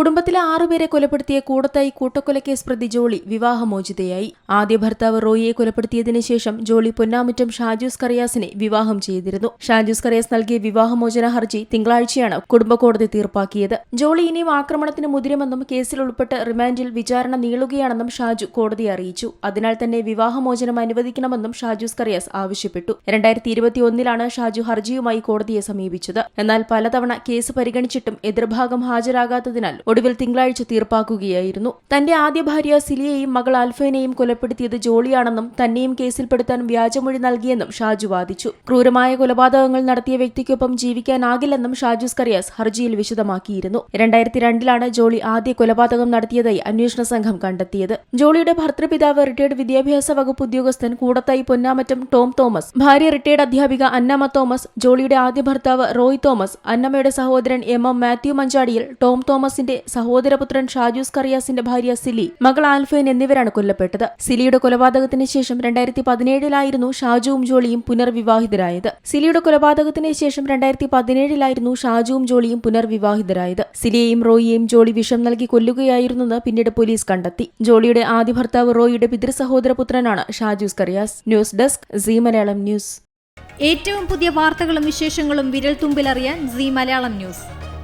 കുടുംബത്തിലെ ആറുപേരെ കൊലപ്പെടുത്തിയ കൂടത്തായി കൂട്ടക്കൊലക്കേസ് പ്രതി ജോളി വിവാഹമോചിതയായി. ആദ്യ ഭർത്താവ് റോയിയെ കൊലപ്പെടുത്തിയതിന് ശേഷം ജോളി പൊന്നാമുറ്റം ഷാജൂസ് കറിയാസിനെ വിവാഹം ചെയ്തിരുന്നു. ഷാജൂസ് കറിയാസ് നൽകിയ വിവാഹമോചന ഹർജി തിങ്കളാഴ്ചയാണ് കുടുംബ കോടതി തീർപ്പാക്കിയത്. ജോളി ഇനിയും ആക്രമണത്തിന് മുതിരുമെന്നും കേസിൽ ഉൾപ്പെട്ട് റിമാൻഡിൽ വിചാരണ നീളുകയാണെന്നും ഷാജു കോടതിയെ അറിയിച്ചു. അതിനാൽ തന്നെ വിവാഹമോചനം അനുവദിക്കണമെന്നും ഷാജൂസ് കറിയാസ് ആവശ്യപ്പെട്ടു. രണ്ടായിരത്തി ഇരുപത്തിയൊന്നിലാണ് ഷാജു ഹർജിയുമായി കോടതിയെ സമീപിച്ചത്. എന്നാൽ പലതവണ കേസ് പരിഗണിച്ചിട്ടും എതിർഭാഗം ഹാജരാകാത്തതിനാൽ ഒടുവിൽ തിങ്കളാഴ്ച തീർപ്പാക്കുകയായിരുന്നു. തന്റെ ആദ്യ ഭാര്യ സിലിയെയും മകൾ ആൽഫേനെയും കൊലപ്പെടുത്തിയത് ജോളിയാണെന്നും തന്നെയും കേസിൽപ്പെടുത്താൻ വ്യാജമൊഴി നൽകിയെന്നും ഷാജു വാദിച്ചു. ക്രൂരമായ കൊലപാതകങ്ങൾ നടത്തിയ വ്യക്തിക്കൊപ്പം ജീവിക്കാനാകില്ലെന്നും ഷാജു സ്കറിയാസ് ഹർജിയിൽ വിശദമാക്കിയിരുന്നു. രണ്ടായിരത്തി രണ്ടിലാണ് ജോളി ആദ്യ കൊലപാതകം നടത്തിയതായി അന്വേഷണ സംഘം കണ്ടെത്തിയത്. ജോളിയുടെ ഭർത്തൃപിതാവ് റിട്ടയർഡ് വിദ്യാഭ്യാസ വകുപ്പ് ഉദ്യോഗസ്ഥൻ കൂടത്തായി പൊന്നാമറ്റം ടോം തോമസ് ഭാര്യ റിട്ടയർഡ് അധ്യാപിക അന്നമ്മ തോമസ് ജോളിയുടെ ആദ്യ ഭർത്താവ് റോയ് തോമസ് അന്നമ്മയുടെ സഹോദരൻ എം എം മാത്യു മഞ്ചാടിയിൽ ടോം തോമസിന്റെ സഹോദരപുത്രൻ ഷാജൂസ് കറിയാസിന്റെ ഭാര്യ സിലി മകൾ ആൽഫൈൻ എന്നിവരാണ് കൊല്ലപ്പെട്ടത്. സിലിയുടെ കൊലപാതകത്തിന് ശേഷം രണ്ടായിരത്തി പതിനേഴിലായിരുന്നു ഷാജുവും ജോളിയും പുനർവിവാഹിതരായത്. സിലിയുടെ കൊലപാതകത്തിന് ശേഷം രണ്ടായിരത്തി പതിനേഴിലായിരുന്നു ഷാജുവും ജോളിയും പുനർവിവാഹിതരായത്. സിലിയെയും റോയിയെയും ജോളി വിഷം നൽകി കൊല്ലുകയായിരുന്നെന്ന് പിന്നീട് പോലീസ് കണ്ടെത്തി. ജോളിയുടെ ആദ്യ ഭർത്താവ് റോയിയുടെ പിതൃ സഹോദരപുത്രനാണ് Shajus Kariyas. News desk C Malayalam news. ഏറ്റവും പുതിയ വാർത്തകളും വിശേഷങ്ങളും വിരൽ തുമ്പിലറിയാൻ സി മലയാളം ന്യൂസ്.